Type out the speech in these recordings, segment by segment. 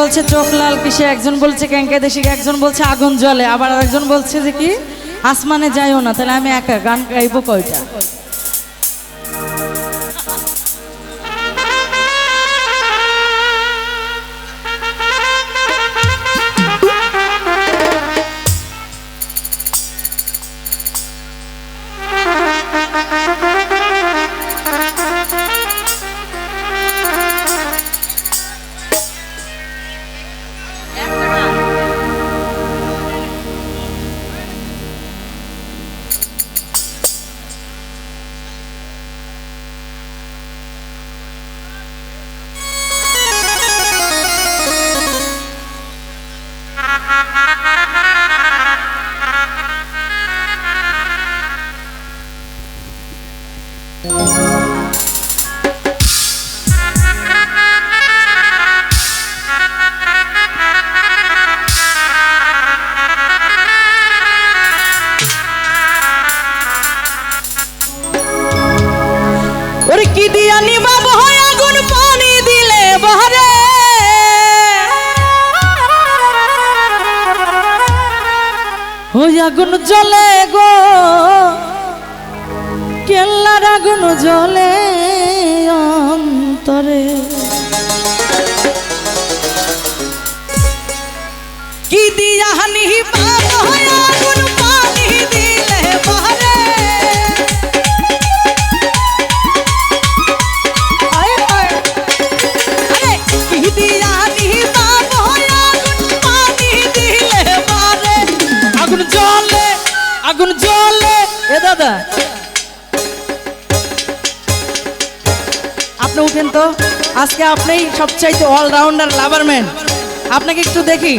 বলছে, চোখ লাল কিসে? একজন বলছে ক্যাঙ্কা দেশি একজন বলছে, আগুন জলে আবার আরেকজন বলছে যে কি, আসমানে যাইও না, তাহলে আমি একা, গান গাইবো কয়টা? ওই আগুন জ্বলে গো। কেল্লার আগুন জ্বলে অন্তরে। আপনি উঠেন তো। আজকে আপনিই সবচাইতে অলরাউন্ডার লাভারম্যান আপনাকে একটু দেখি।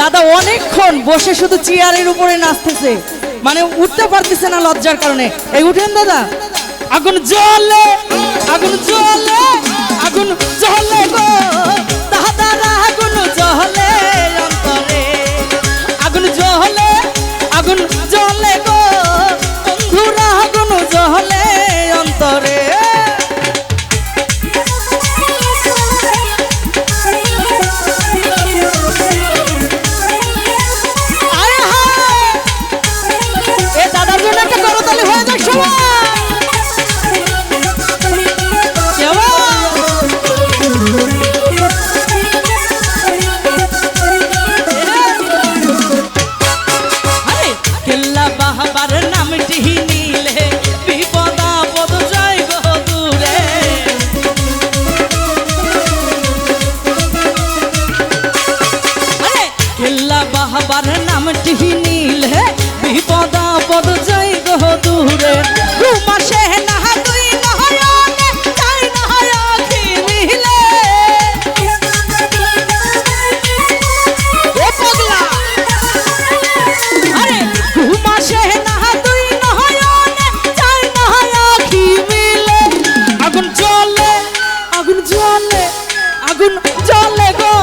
দাদা অনেকক্ষণ বসে শুধু চেয়ারের উপরে নাচতেছে। মানে উঠতে পারতেছে না লজ্জার কারণে। এই, উঠেন দাদা। আগুন জ্বলে আগুন জ্বলে, আগুন আগুন জ্বলে গো।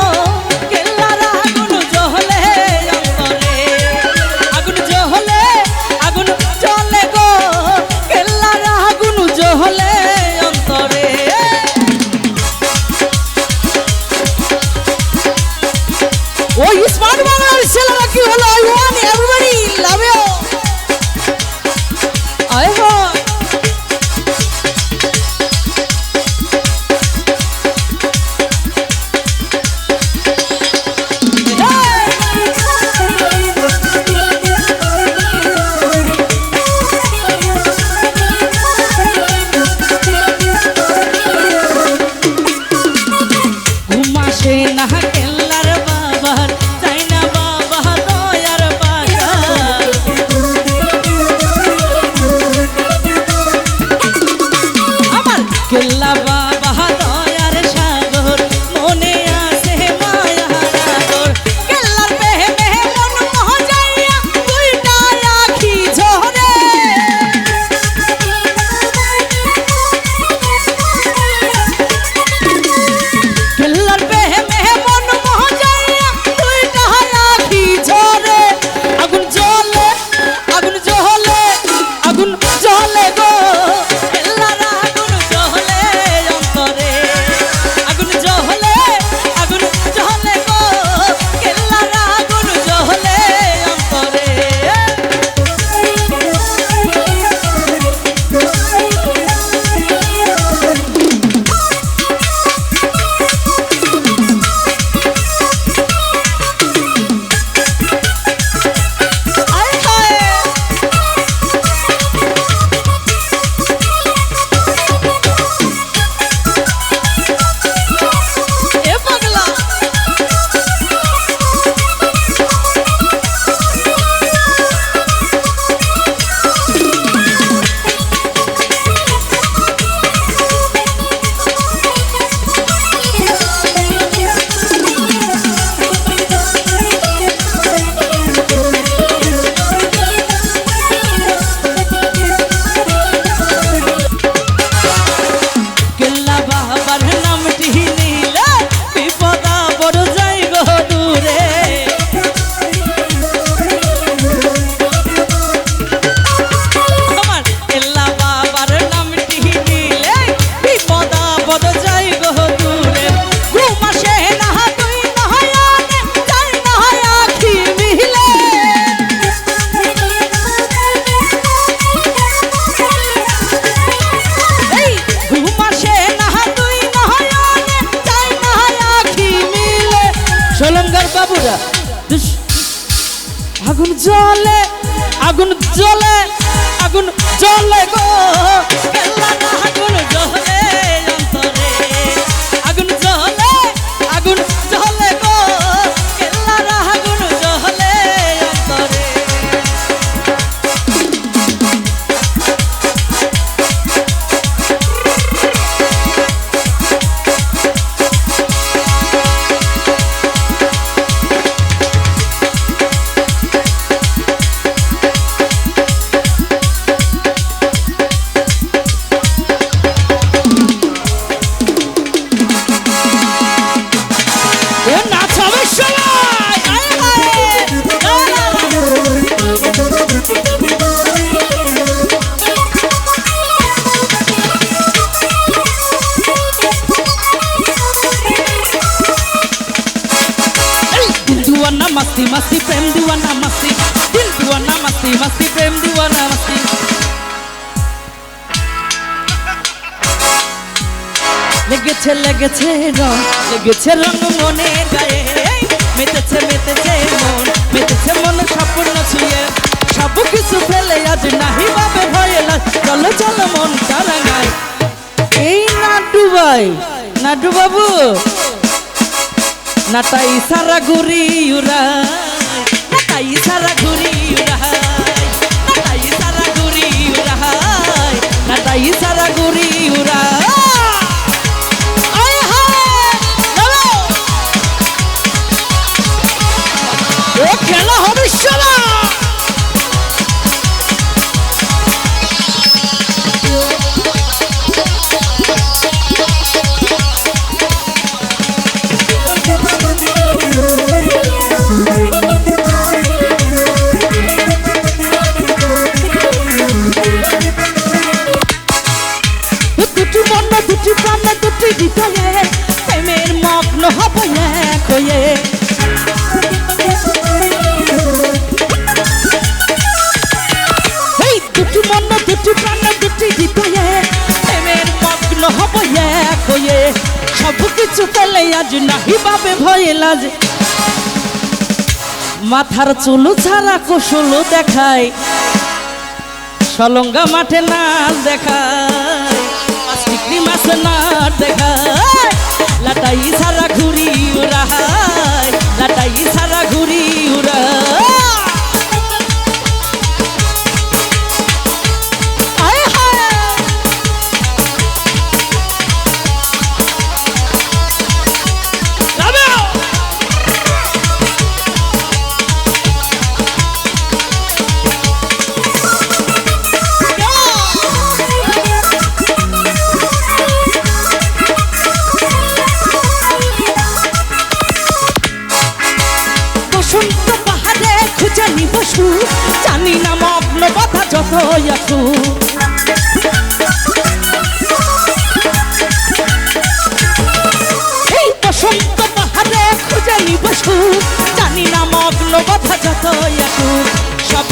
কেল্লার আগুন জ্বলে অন্তরে। আগুন জ্বলে আগুন জ্বলে গো। কেল্লার আগুন জ্বলে অন্তরে। ওই স্মার্ট বাংলার ছেলেরা কি হলো? আই ওয়ান কেল্লা জ্বলে গো মাস্তি মাস্তি প্রেম দিওয়ানা মাস্তি লেগেছে লেগেছে রং লেগেছে রং মনে গায়ে। মেতেছে মেতেছে মন মেতেছে মন স্বপ্ন ছুঁয়ে। সব কিছু ফেলে আজ নাহি বাবে ভয়ে চলো চলো, মন তারাঙ্গায় এই নাটু ভাই, নাটু বাবু। নাটাই সারা ঘুরি উড়া নাটাই সারা ঘুরি উড়া নাটাই হয়ে সব কিছু পেলে আজ নাহি বাবে ভয়ে লাজে। মাথার চুলু ছাড়া কুশল দেখায়, সলঙ্গা মাঠে না দেখায় মাছ না দেখায়। শুন্ত পাহাড়ে খুঁজে নিব সু। জানি না মগ্ন কথা যত আসু। এই বসন্ত পাহাড়ে খুঁজে নিব সু। জানি না মগ্ন কথা যত আসু। সব